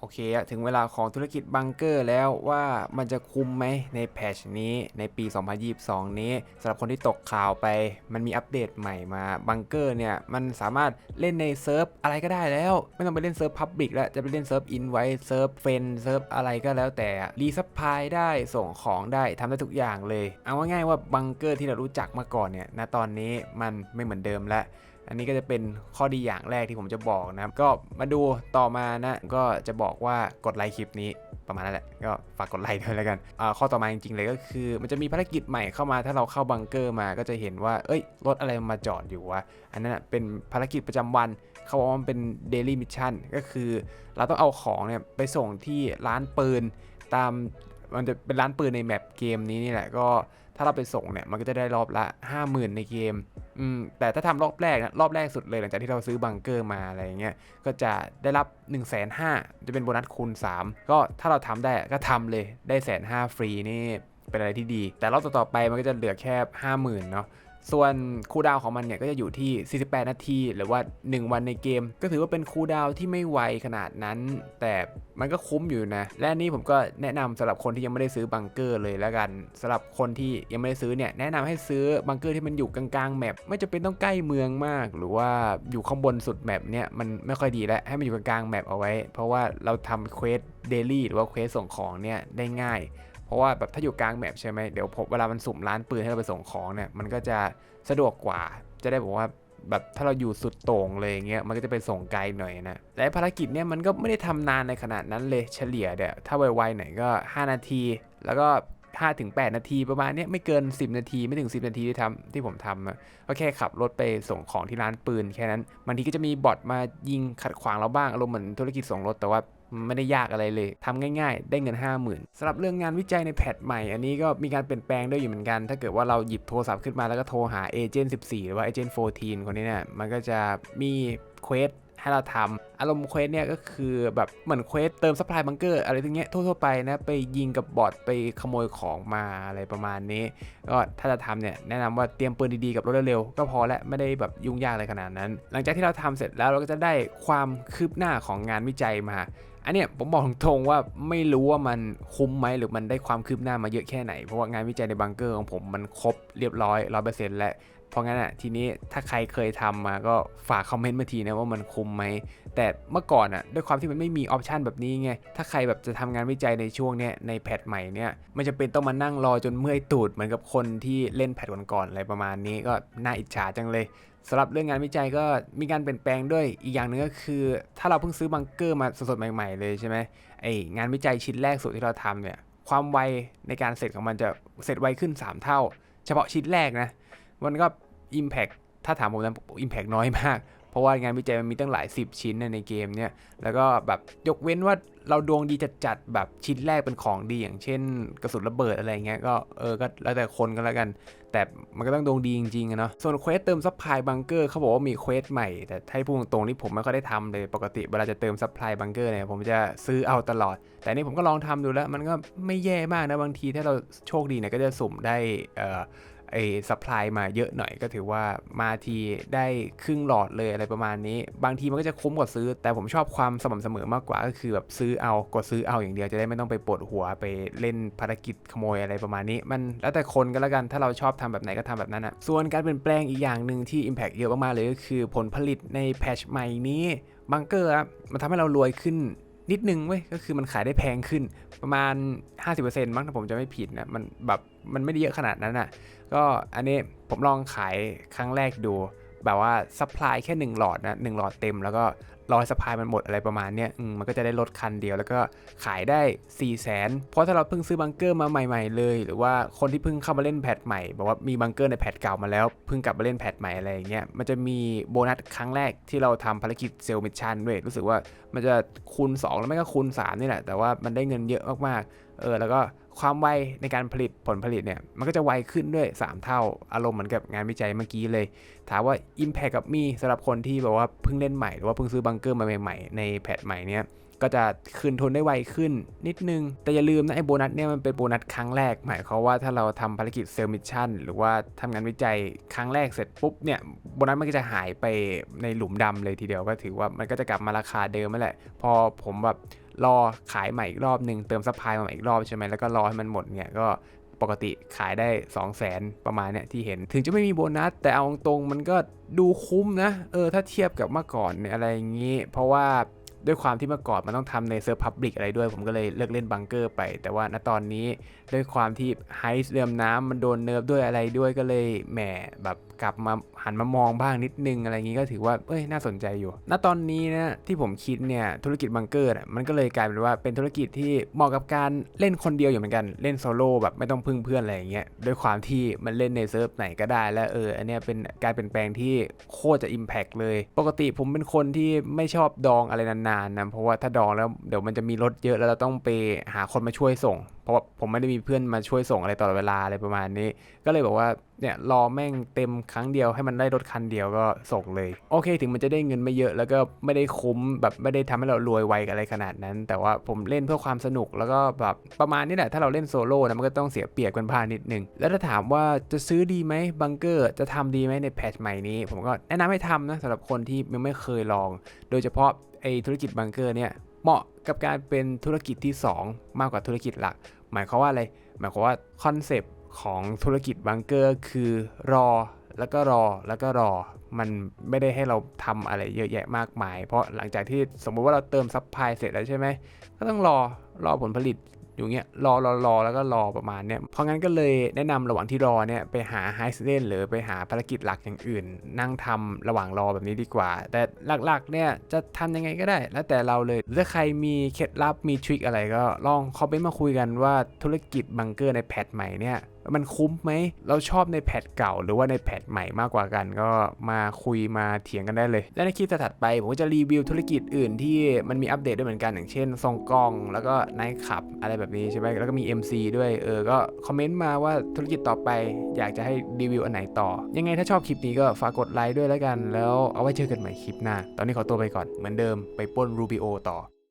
โอเคถึงเวลาของธุรกิจบังเกอร์แล้วว่ามันจะคุ้มไหมในแพชนี้ในปี 2022 นี้สำหรับคนที่ตกข่าวไป มันมีอัปเดตใหม่มาบังเกอร์เนี่ย มันสามารถเล่นในเซิร์ฟอะไรก็ได้แล้ว ไม่ต้องไปเล่นเซิร์ฟพับบิกแล้วจะไปเล่นเซิร์ฟอินไว้เซิร์ฟเฟนเซิร์ฟอะไรก็แล้วแต่รีซัพพลายได้ส่งของได้ทำได้ทุกอย่างเลย เอาง่ายๆว่าบังเกอร์ที่เรารู้จักมาก่อนเนี่ยณตอนนี้มันไม่เหมือนเดิมแล้ว อันนี้ก็จะเป็นข้อดีอย่างแรกที่ผมจะบอกนะครับ ก็มาดูต่อมานะก็จะบอกว่ากดไลค์คลิปนี้ประมาณนั้นแหละก็ฝากกดไลค์ด้วยแล้วกันอ่าข้อต่อมาจริงๆเลยก็คือ มันจะมีภารกิจใหม่เข้ามาถ้าเราเข้าบังเกอร์มาก็จะเห็นว่า เอ้ยรถอะไรมาจอดอยู่วะอันนั้นนะเป็นภารกิจประจำวันเขาบอกว่ามันเป็นเดลี่มิชชั่นก็คือ เราต้องเอาของเนี่ยไปส่งที่ร้านปืนตาม มันจะเป็นร้านปืนในแมปเกมนี้นี่แหละก็ถ้าเราไปส่งเนี่ยมันก็จะได้รอบละ 50,000 ในเกมอืมแต่ถ้าทำรอบแรกนะรอบแรกสุดเลยหลังจากที่เราซื้อบังเกอร์มาอะไรอย่างเงี้ยก็จะได้รับ 1 5 0 0 0จะเป็นโบนัสคูณ 3 ก็ถ้าเราทำได้ก็ทำเลยได้แสนห้าฟรีนี่เป็นอะไรที่ดี แต่รอบต่อๆไปมันก็จะเหลือแค่ 50,000 เนาะ ส่วนคูลดาวของมันเนี่ยก็จะอยู่ที่ 48 นาที หรือว่า 1 วันในเกม ก็ถือว่าเป็นคูลดาวที่ไม่ไวขนาดนั้น แต่มันก็คุ้มอยู่นะ และนี่ผมก็แนะนำสำหรับคนที่ยังไม่ได้ซื้อบังเกอร์เลยแล้วกันสำหรับคนที่ยังไม่ได้ซื้อเนี่ยแนะนำให้ซื้อบังเกอร์ที่มันอยู่กลางๆแมปไม่จำเป็นต้องใกล้เมืองมาก หรือว่าอยู่ข้างบนสุดแมปเนี่ยมันไม่ค่อยดีแล้วให้มันอยู่กลางๆแมปเอาไว้ เพราะว่าเราทำเควสเดลี่หรือว่าเควสส่งของเนี่ยได้ง่าย เพราะว่าแบบถ้าอยู่กลางแมปใช่ไหมเดี๋ยวผมเวลามันสุ่มร้านปืนให้เราไปส่งของเนี่ยมันก็จะสะดวกกว่า จะได้บอกว่าแบบถ้าเราอยู่สุดโต่งเลยเงี้ยมันก็จะไปส่งไกลหน่อยนะและภารกิจเนี่ยมันก็ไม่ได้ทำนานในขนาดนั้นเลยเฉลี่ยเดี๋ยวถ้าไวๆหน่อยก็ 5 นาที แล้วก็5ถึง8นาทีประมาณนี้ไม่เกิน 10 นาทีไม่ถึง 10 นาทีที่ทำที่ผมทำอะก็แค่ขับรถไปส่งของที่ร้านปืนแค่นั้นบางทีก็จะมีบอทมายิงขัดขวางเราบ้างอารมณ์เหมือนธุรกิจส่งรถแต่ว่า ไม่ได้ยากอะไรเลยทำง่ายๆ ได้เงิน 50,000สำหรับเรื่องงานวิจัยในแพทใหม่ อันนี้ก็มีการเปลี่ยนแปลงด้วยอยู่เหมือนกัน ถ้าเกิดว่าเราหยิบโทรศัพท์ขึ้นมาแล้วก็โทรหาเอเจนต์14 หรือว่าเอเจนต์14 คนนี้เนี่ย มันก็จะมีเควสให้เราทำอารมณ์เควสเนี่ยก็คือแบบเหมือนเควสเติมซัพพลายบังเกอร์อะไรทั้งเงี้ยทั่วๆไปนะ ไปยิงกับบอทไปขโมยของมาอะไรประมาณนี้ ก็ถ้าจะทำเนี่ยแนะนำว่าเตรียมปืนดีๆกับรถเร็วๆ ก็พอและไม่ได้แบบยุ่งยากอะไรขนาดนั้น หลังจากที่เราทำเสร็จแล้วเราก็จะได้ความคืบหน้าของงานวิจัยมา อันเนี้ยผมบอกตรงๆว่าไม่รู้ว่ามันคุ้มไหมหรือมันได้ความคืบหน้ามาเยอะแค่ไหน เพราะว่างานวิจัยในบังเกอร์ของผมมันครบเรียบร้อยร้อยเปอร์เซ็นต์แล้ว เพราะงั้นอะทีนี้ถ้าใครเคยทำมาก็ฝากคอมเมนต์มาทีนะว่ามันคุ้มไหม แต่เมื่อก่อนอะด้วยความที่มันไม่มีออปชันแบบนี้ไง ถ้าใครแบบจะทำงานวิจัยในช่วงเนี้ยในแพทใหม่เนี่ยมันจะเป็นต้องมานั่งรอจนเมื่อยตูดเหมือนกับคนที่เล่นแพทก่อนๆอะไรประมาณนี้ก็น่าอิจฉาจังเลยสำหรับเรื่องงานวิจัยก็มีการเปลี่ยนแปลงด้วยอีกอย่างหนึ่งก็คือ ถ้าเราเพิ่งซื้อบังเกอร์มาสดๆใหม่ ๆ เลยใช่ไหมไองานวิจัยชิ้นแรกสุดที่เราทำเนี่ยความไวในการเสร็จของมันจะเสร็จไวขึ้น 3 เท่า เฉพาะชิ้นแรกนะ มันก็ Impact ถ้าถามผมนะ Impact น้อยมาก เพราะว่างานวิจัยมันมีตั้งหลาย 10 ชิ้นในเกมเนี่ย แล้วก็แบบยกเว้นว่าเราดวงดีจัดๆแบบชิ้นแรกเป็นของดีอย่างเช่น กระสุนระเบิดอะไรเงี้ยก็เออก็แล้วแต่คนก็แล้วกัน แต่มันก็ต้องดวงดีจริงๆอะเนาะส่วนเควสเติมซัพพลายบังเกอร์เขาบอกว่ามีเควสใหม่ แต่ให้พูดตรงๆนี่ผมไม่ค่อยได้ทำเลยปกติเวลาจะเติมซัพพลายบังเกอร์เนี่ยผมจะซื้อเอาตลอด แต่นี่ผมก็ลองทำดูแล้ว มันก็ไม่แย่มากนะบางทีถ้าเราโชคดีเนี่ยก็จะสุ่มได้เอ่อ ไอ้ซัพพลายมาเยอะหน่อยก็ถือว่ามาทีได้ครึ่งหลอดเลยอะไรประมาณนี้ บางทีมันก็จะคุ้มกว่าซื้อ แต่ผมชอบความสม่ำเสมอมากกว่าก็คือแบบซื้อเอากดซื้อเอาอย่างเดียวจะได้ไม่ต้องไปปวดหัวไปเล่นภารกิจขโมยอะไรประมาณนี้ มันแล้วแต่คนก็แล้วกันถ้าเราชอบทำแบบไหนก็ทำแบบนั้นอะส่วนการเปลี่ยนแปลงอีกอย่างหนึ่งที่ Impact เยอะมากๆเลยก็คือผลผลิตในแพชใหม่นี้บังเกอร์มันทำให้เรารวยขึ้น นิดนึงเว้ยก็คือมันขายได้แพงขึ้นประมาณ 50%มั้งถ้าผมจะไม่ผิดนะมันแบบมันไม่ได้เยอะขนาดนั้นอะก็อันนี้ผมลองขายครั้งแรกดู แบบว่าซัพพลายแค่ 1 หลอดนะหนึ่งหลอดเต็มแล้วก็ รอให้ซัพายมันหมดอะไรประมาณเนี้ยมมันก็จะได้ลดคันเดียว แล้วก็ขายได้ 4 0 0แสนเพราะถ้าเราเพิ่งซื้อบังเกอร์มาใหม่ๆเลย หรือว่าคนที่เพิ่งเข้ามาเล่นแพทใหม่บอกว่ามีบังเกอร์ในแพทเก่ามาแล้วเพิ่งกลับมาเล่นแพทใหม่อะไรอย่างเงี้ยมันจะมีโบนัสครั้งแรกที่เราทำภารกิจเซลล์มิชชั่นด้วยรู้สึกว่ามันจะคูณ 2 แล้วไม่ก็คูณ3นี่แหละแต่ว่ามันได้เงินเยอะมากๆ เออแล้วก็ความไวในการผลิตผลผลิตเนี่ยมันก็จะไวขึ้นด้วย 3 เท่าอารมณ์เหมือนกับงานวิจัยเมื่อกี้เลย ถามว่า Impact กับมีสำหรับคนที่แบบว่าเพิ่งเล่นใหม่หรือว่าเพิ่งซื้อบังเกอร์มาใหม่ๆในแพทใหม่เนี่ยก็จะคืนทุนได้ไวขึ้นนิดนึง แต่อย่าลืมนะไอ้โบนัสเนี่ยมันเป็นโบนัสครั้งแรก หมายความว่าถ้าเราทำภารกิจเซลล์มิชชั่นหรือว่าทำงานวิจัยครั้งแรกเสร็จปุ๊บเนี่ยโบนัสมันก็จะหายไปในหลุมดำเลยทีเดียวก็ถือว่ามันก็จะกลับมาราคาเดิมนั่นแหละ พอผมแบบ รอขายใหม่อีกรอบหนึ่งเติมซัพพลายมาใหม่อีกรอบใช่ไหมแล้วก็รอให้มันหมดเนี่ยก็ปกติขายได้ 2 0 0แสนประมาณเนี่ยที่เห็น ถึงจะไม่มีโบนัส แต่เอาตรงๆมันก็ดูคุ้มนะ เออถ้าเทียบกับเมื่อก่อนเนี่ยอะไรอย่างนี้ เพราะว่า ด้วยความที่เมื่อก่อนมันต้องทำในเซิร์ฟพับลิกอะไรด้วย ผมก็เลยเลิกเล่นบังเกอร์ไป แต่ว่าณตอนนี้ด้วยความที่ไฮส์เดิมน้ำมันโดนเนิร์ฟด้วยอะไรด้วยก็เลยแหมแบบกลับมาหันมามองบ้างนิดนึงอะไรอย่างนี้ก็ถือว่าเอ้ยน่าสนใจอยู่ ณตอนนี้นะที่ผมคิดเนี่ยธุรกิจบังเกอร์น่ะมันก็เลยกลายเป็นว่าเป็นธุรกิจที่เหมาะกับการเล่นคนเดียวอยู่เหมือนกันเล่นโซโล่แบบไม่ต้องพึ่งเพื่อนอะไรอย่างเงี้ยด้วยความที่มันเล่นในเซิร์ฟไหนก็ได้แล้วเอออันเนี้ยเป็นการเปลี่ยนแปลงที่โคตรจะอิมแพกเลย ปกติผมเป็นคนที่ไม่ชอบดองอะไรนานๆนะ เพราะว่าถ้าดองแล้วเดี๋ยวมันจะมีรถเยอะแล้วเราต้องไปหาคนมาช่วยส่ง เพราะว่าผมไม่ได้มีเพื่อนมาช่วยส่งอะไรตลอดเวลาอะไรประมาณนี้ ก็เลยบอกว่าเนี่ยรอแม่งเต็มครั้งเดียวให้มันได้รถคันเดียวก็ส่งเลย โอเค ถึงมันจะได้เงินไม่เยอะแล้วก็ไม่ได้คุ้มแบบไม่ได้ทำให้เรารวยไวอะไรขนาดนั้น แต่ว่าผมเล่นเพื่อความสนุกแล้วก็แบบประมาณนี้แหละถ้าเราเล่นโซโล่นะมันก็ต้องเสียเปรียบกันบ้านิดนึงแล้วถ้าถามว่าจะซื้อดีไหมบังเกอร์จะทำดีไหมในแพทช์ใหม่นี้ ผมก็แนะนำให้ทำนะสำหรับคนที่ยังไม่เคยลอง โดยเฉพาะ ไอธุรกิจบังเกอร์เนี่ยเหมาะกับการเป็นธุรกิจที่ 2 มากกว่าธุรกิจหลัก หมายความว่าอะไร หมายความว่าคอนเซปต์ของธุรกิจบังเกอร์คือรอแล้วก็รอแล้วก็รอ มันไม่ได้ให้เราทำอะไรเยอะแยะมากมาย เพราะหลังจากที่สมมุติว่าเราเติมซัพพลายเสร็จแล้วใช่ไหมก็ต้องรอรอผลผลิต อยู่เงี้ยรอรอรอแล้วก็รอประมาณเนี้ยเพราะงั้นก็เลยแนะนำระหว่างที่รอเนี่ยไปหาไฮสเ e นหรือไปหาภารกิจหลักอย่างอื่น นั่งทำระหว่างรอแบบนี้ดีกว่า แต่หลักๆเนี่ยจะทำยังไงก็ได้ แล้วแต่เราเลยถ้าใครมีเคล็ดลับมีทริคอะไรก็ลองคอมเมนต์มาคุยกันว่าธุรกิจบังเกอร์ในแพทใหม่เนี่ย มันคุ้มไหม เราชอบในแพทเก่าหรือว่าในแพทใหม่มากกว่ากัน ก็มาคุยมาเถียงกันได้เลย และในคลิปถัดไป ผมก็จะรีวิวธุรกิจอื่นที่มันมีอัปเดตด้วยเหมือนกันอย่างเช่นซองกล้อง แล้วก็ไนท์ขับอะไรแบบนี้ใช่ไหมแล้วก็มี MC ด้วยเออก็คอมเมนต์มาว่าธุรกิจต่อไปอยากจะให้รีวิวอันไหนต่อ ยังไงถ้าชอบคลิปนี้ก็ฝากกดไลค์ด้วยแล้วกัน แล้วเอาไว้เจอกันใหม่คลิปหน้า ตอนนี้ขอตัวไปก่อนเหมือนเดิมไปป้นรูบิโอต่อ